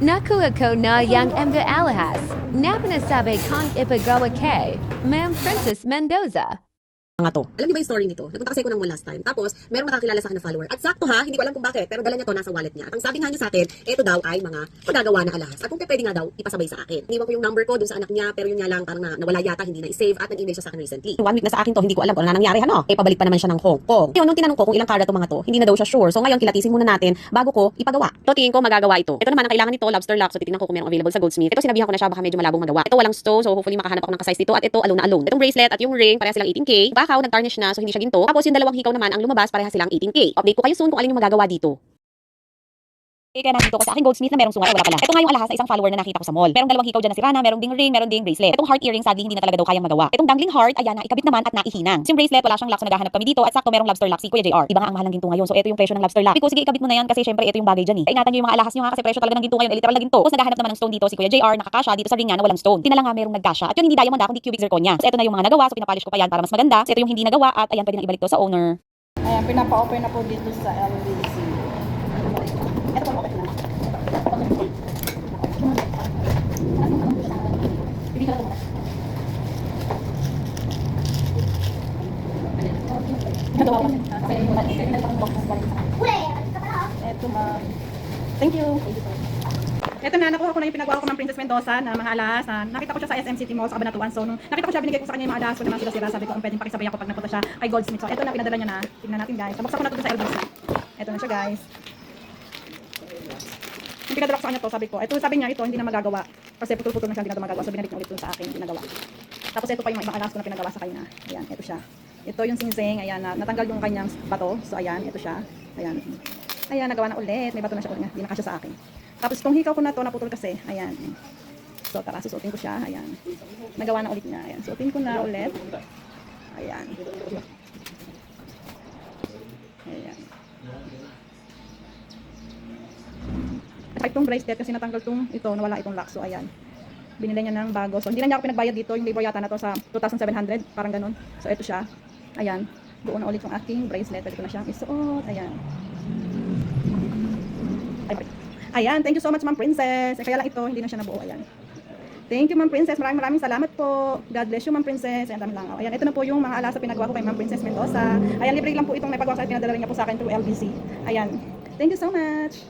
Nakuha ko na yang mga alahas. Napanasabi kong ipagawa kay Ma'am Princess Mendoza. Mga to. Alam niyo ba yung story nito? Nagpunta kasi ako ng mall last time. Tapos, merong makakilala sa akin na follower. At sakto ha, hindi ko alam kung bakit, pero dala niya to nasa wallet niya. At ang sabi nga niya sa akin, ito daw ay mga magagawa na alahas. At kung pwede nga daw, ipasabay sa akin. Iniwan ko yung number ko dun sa anak niya, pero yun nga lang, parang na, nawala yata, hindi na i-save at nag-email siya sa akin recently. One week na sa akin to, hindi ko alam kung ano na nangyari, ano? Eh, pabalik pa naman siya ng Hong Kong. Yun, nung tinanong ko kung ilang karga to mga to, hindi na daw siya sure. So ngayon, kilatisin muna natin bago ko ipagawa. To, tingin ko magagawa ito. Ito naman, ang kailangan nito, lobster lock. So titignan ko kung merong available sa Goldsmith. Ito, sinabihan ko na siya, baka medyo malabong magawa. Ito, walang stone. So hopefully makahanap ako ng ka-size dito. At ito, alone alone. Itong bracelet at yung ring, pareha silang 18K. Bakaw, nag-tarnish na, so hindi siya ginto. Tapos yung dalawang hikaw naman, ang lumabas, pareha silang 18K. Update ko kayo soon kung alin yung magagawa dito. Eh, kaya nandito ko sa aking goldsmith na merong sungat, wala pala. Ito nga yung alahas sa isang follower na nakita ko sa mall. Merong dalawang hikaw dyan na si Rana, merong ding ring, merong ding bracelet. Itong heart earring, sadly, hindi na talaga daw kayang magawa. Itong dangling heart, ayan na, ikabit naman at naihinang. Yung bracelet, wala siyang lock, so naghahanap kami dito. At sakto, merong lobster lock si Kuya JR. Iba nga ang mahal ng ginto ngayon. So, ito yung presyo ng lobster lock. Because, sige, ikabit mo na yan kasi syempre, ito yung bagay dyan eh. Ingatan nyo yung mga alahas nyo ha, kasi presyo talaga ng ginto ngayon, eh, literal na ginto. Tapos, naghahanap naman ng stone dito si Kuya JR, nakakasya dito sa ring niya na walang stone. Tinala nga merong nagkasya. At yun, hindi diamond ha, kundi cubic zirconia. So, ito na yung mga nagawa, so pinapolish ko pa yan para mas maganda. So, ito yung hindi nagawa at ayan, pwede na ibalik to sa owner. Ayan, pinapa-open na po dito sa LBC. Ito po, open na. Ito ma'am. Thank you. Ito na, nakuha ko na yung pinagawa ko ng Princess Mendoza na mga alas. Ah, nakita ko siya sa SM City Mall sa Cabanatuan. So, nung nakita ko siya, binigay ko sa kanya yung mga alas ko naman sila sila. Sabi ko, kung pwedeng pakisabay ako pag napunta siya kay Goldsmith. So, ito na, pinadala niya na. Tingnan natin guys. Nabuksan ko na ito sa LBC. Ito na siya guys. Yung pinadala ko sa kanya to, sabi ko, ito sabi niya, ito hindi na magagawa. Kasi putol-putol na siya, hindi na magagawa. So, binalik niya ulit dun sa akin, yung pinagawa. Tapos ito pa yung ibang alas ko na pinagawa sa kanya. Ayan, ito siya. Ito yung singsing, ayan, na, natanggal yung kanyang bato. So, ayan, ito siya. Ayan. Ayan, nagawa na ulit. May bato na siya ulit. Hindi na kasya sa akin. Tapos itong hikaw ko na to, naputol kasi. Ayan. So, tara, susuotin ko siya. Ayan. Nagawa na ulit niya. Ayan. Suotin ko na ulit. Ayan. Ayan. At itong bracelet kasi natanggal itong ito, nawala itong lock. So, ayan. Binili niya ng bago. So, hindi na niya ako pinagbayad dito. Yung labor yata na to sa 2,700. Parang ganun. So, ito siya. Ayan. Doon na ulit yung aking bracelet. Pwede ko na siyang isuot. Ayan. Ayan, thank you so much, Ma'am Princess. Eh, kaya lang ito, hindi na siya nabuo. Ayan. Thank you, Ma'am Princess. Maraming maraming salamat po. God bless you, Ma'am Princess. Ayan, dami lang. Ayan, ito na po yung mga alas na pinagawa ko kay Ma'am Princess Mendoza. Ayan, libre lang po itong may pagawa sa pinadala niya po sa akin through LBC. Ayan. Thank you so much.